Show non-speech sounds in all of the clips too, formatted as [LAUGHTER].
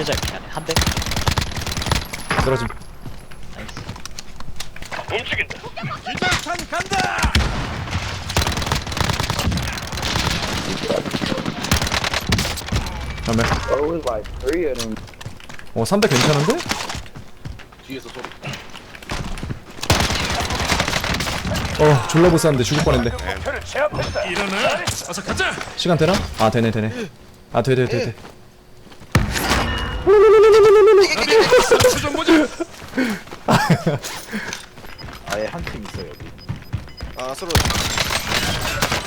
이렇게 하네. 한 대. 쓰러짐 나이스. 움직인다. 기절탄 간다. them. 어 3대 괜찮은데? 뒤에서 소리. 어 졸라 보스한데 죽을 뻔했네 목표를 제압했다. 일어나. 어서 가자. 시간 되나? 아 되네 되네 아 돼 돼 돼돼 상처 좀 보자. [LAUGHS] 아예 한 팀 있어 여기. 아 서로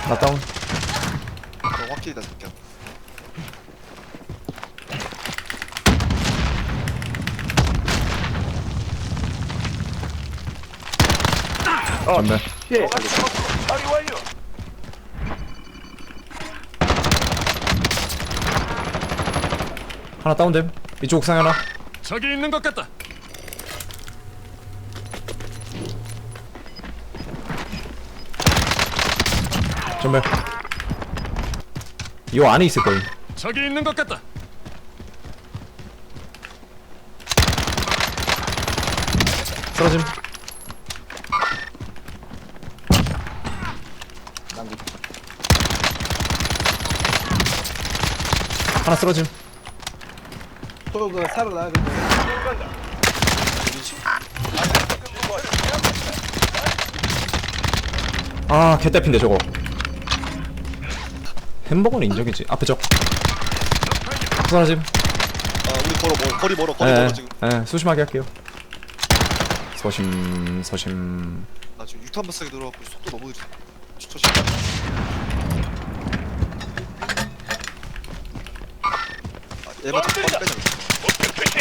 나 다운 어, 확실히다 새끼야 전멸 쉣. 처리 완료. 하나 다운됨 이쪽 옥상에 하나 저기 있는 것 같다. 전멸 요 안에 있을 거임 저기 있는 것 같다. 쓰러짐. 하나 쓰러짐. 저거 살아나야 돼. 아 개딸핀데 저거 햄버거는 인정이지 앞에 적 쓰러짐 아 우리 멀어 멀어 거리 멀어 거리 예, 멀어 지금 예, 소심하게 할게요 서심 서심 나 지금 유탄 바싹이 들어갖고 속도 너무 느려 조심 아 얘만 좀 빨리 빼자 목표 표시.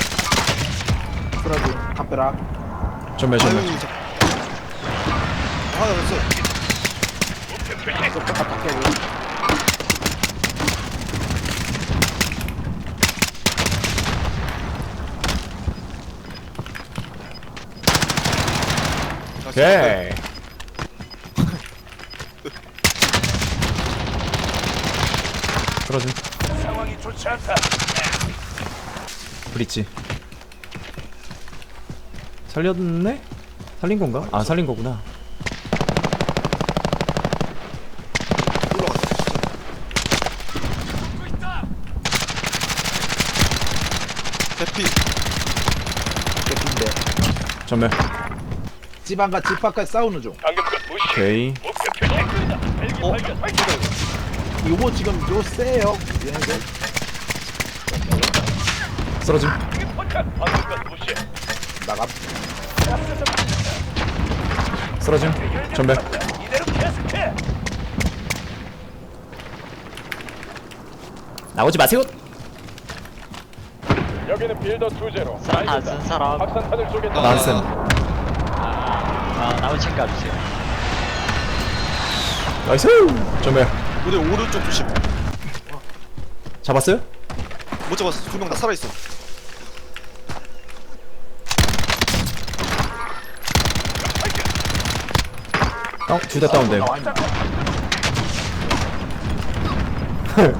쓰러지. 카페라. 전멸 전멸 아유 저 하나 됐어 표시. 똑같아 밖에. 오케이 쓰러짐 상황이 좋지 않다. 브릿지 살렸네? 살린 건가? 아 살린 거구나 대피 개핀데. 전멸 집안과 집 바깥 싸우는 중. 방금 것 무시. 오케이 목표 표시. 헬기 어? 발견. 요거 지금 요 세요. 얘네들. 쓰러짐. 방금 무시. 나가. 쓰러짐 이대로 계속해. 나오지 마세요 여기는 빌더 투제로. 사람 안 쓴 사람. 확산탄을 쏘겠다. 난센 아, 나무 챙겨주세요. 나이스 전멸 우리 오른쪽 조심 잡았어요? 못 잡았어 두 명 다 살아있어 다운 둘다 있나?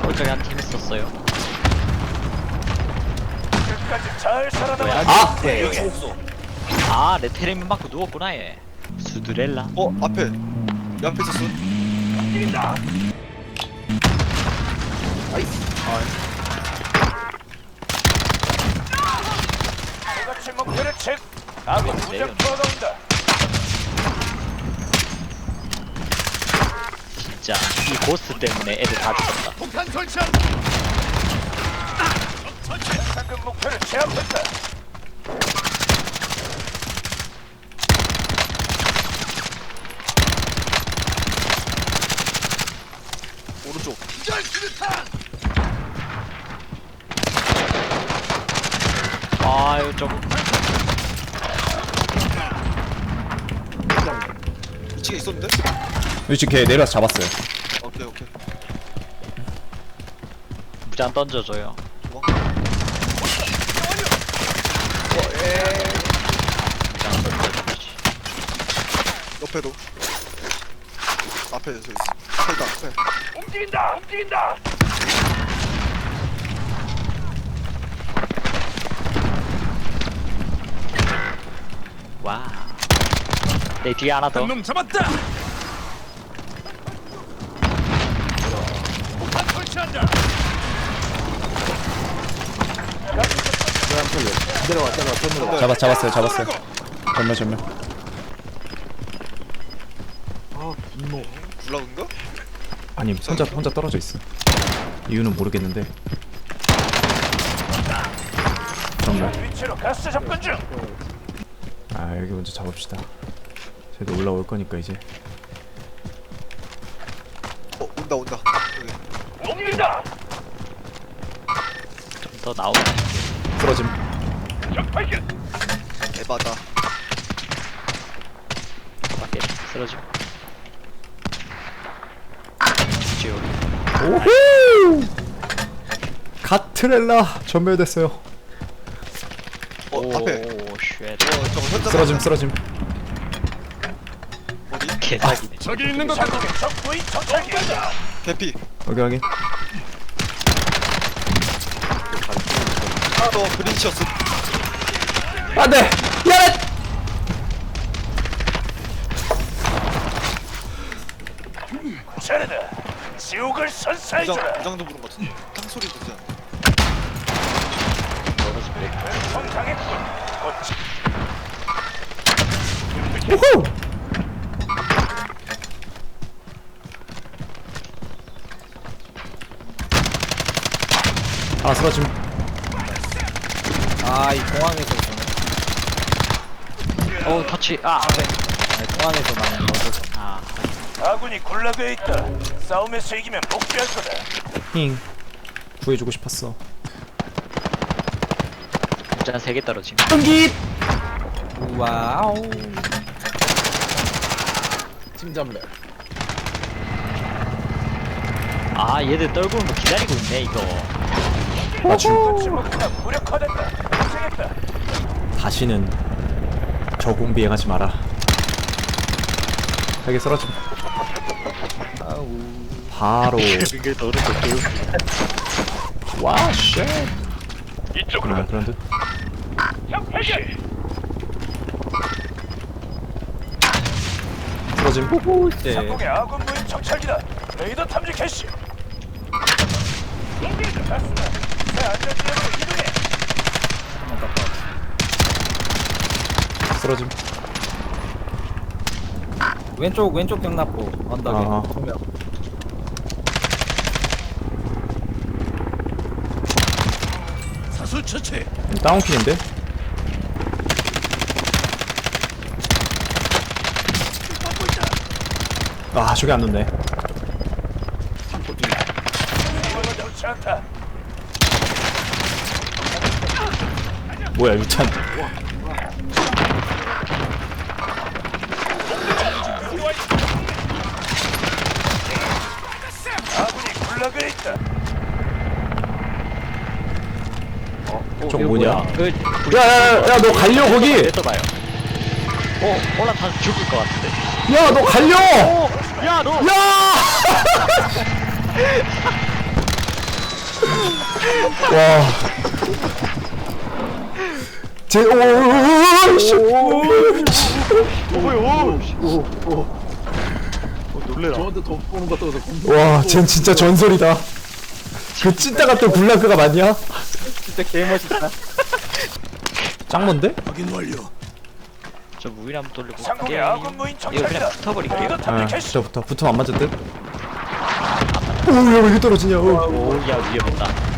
오른쪽에 한팀 있었어요. 끝까지 잘 살아남아. 아! 아, 레테레민 맞고 누웠구나 얘. 수드렐라. 어 앞에 내 앞에 있었어 움직인다. 나이스. 똑같이 목표를 체. 아군 무장 투하가 온다. 진짜 이 고스트 때문에 애들 다 죽었다. 폭탄 설치한. 방금 목표를 제압했다. 오른쪽 아유 좀. 2층에 있었는데? 위치 걔 내려와서 잡았어요. 오케이 오케이. 무장 던져줘요. 무장. 옆에도. 앞에 저 있어. 앞에 있다 앞에 움직인다! 움직인다! 와. 내 뒤에 하나 더. 한놈 잡았다! 폭탄 설치한다! 잡았어요 잡았어요. 전멸 전멸. 아니 혼자 혼자 떨어져 있어 이유는 모르겠는데 전멸 위치로 가스 접근 중. 아 여기 먼저 잡읍시다 쟤도 올라올 거니까 이제 어 온다 온다 여기. 좀더 나오면 쓰러짐 적 발견. 에바다 밖에 쓰러짐. 지오. 오호! 가트렐라 전멸됐어요. 어 앞에. 오, 쉣. 어 저거 현장 쓰러짐 쓰러짐. 어디? 개사기네. 저기 있는 것 정찰기. 개피. 여기 여기 하나 더 그린치였음 안돼! 야렛 지옥을 부장 선사해주라. 부장도 부른 것 같은데 탕 소리 듣지 않아 성장했군. 어찌 오호 하나 쓰러짐 아 이 공항에서 있었네 오, 터치. 아, 앞에. 아니, 공항에서 나는 거죠 아, 아군이 굴락에 있다. 싸움에서 이기면 복귀할 거다. 힝 구해주고 싶었어 일단 세개 떨어짐. 응기 와우 팀전멸 아, 얘들 떨고 오는 거 기다리고 있네, 이거. 침묵보다 무력화된다. 고생했다. 다시는 저공 비행하지 마라 세개 쓰러짐 바로 이게 더 개우. 와쉣 이쪽으로 그런 그런 듯 적 발견. 쓰러짐 네 상공의 아군 무인 정찰기다. 레이더 탐지 캐시. 옮기는 가스다. 새 안전 지역으로 이동해. 쓰러짐 왼쪽 왼쪽 경납부. 언덕에. 아하. 두명 사수 처치. 다운킬인데? 아 저기 안 넣네. 이거는 좋지 않다. 뭐야 유찬 굴락에 있다. 저거 뭐냐? 그, 야야야 너 갈려 거기 내떠봐요. 어, 올라타서 죽을 것 같은데. 야 너 갈려 야, 너! 야! 와. 제, 오, 오, 씨. 저한테 돈 보는 거 떠서 와, 쟨 진짜 전설이다. 그 찐따 같은 굴라크가 맞냐? 진짜 개멋있다 짱먼데? 확인 완료. 저 무인 한번 돌리고. 상공의 예. 아군 무인 이거 그냥. 붙어버릴게요. 아. 붙어, 붙어. 붙으면 안 맞을 듯? 오, 야, 왜 이렇게 떨어지냐, 오. 오, 야, 위험했다.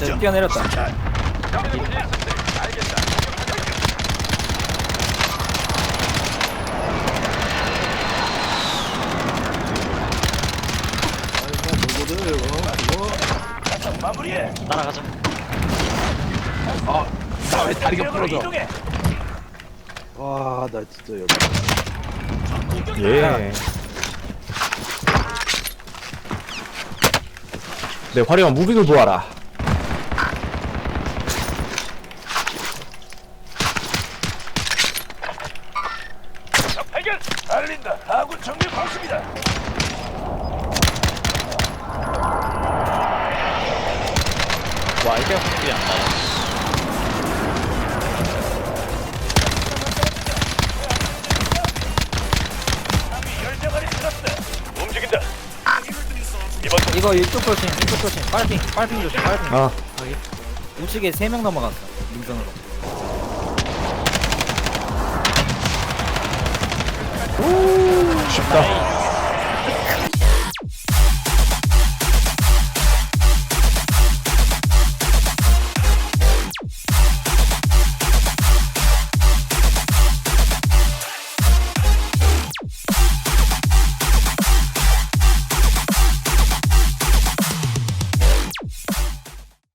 네, 뛰어내렸다 마무리해. 따라가자. 왜 다리가 부러져 이동해. 와 나 진짜 여기 예. 내 화려한 무빙을 보아라. 이거 이쪽 조심 이쪽 조심 빨핑 빨핑 조심 빨핑 아. 우측에 3명 넘어갔어 민선으로. 쉽다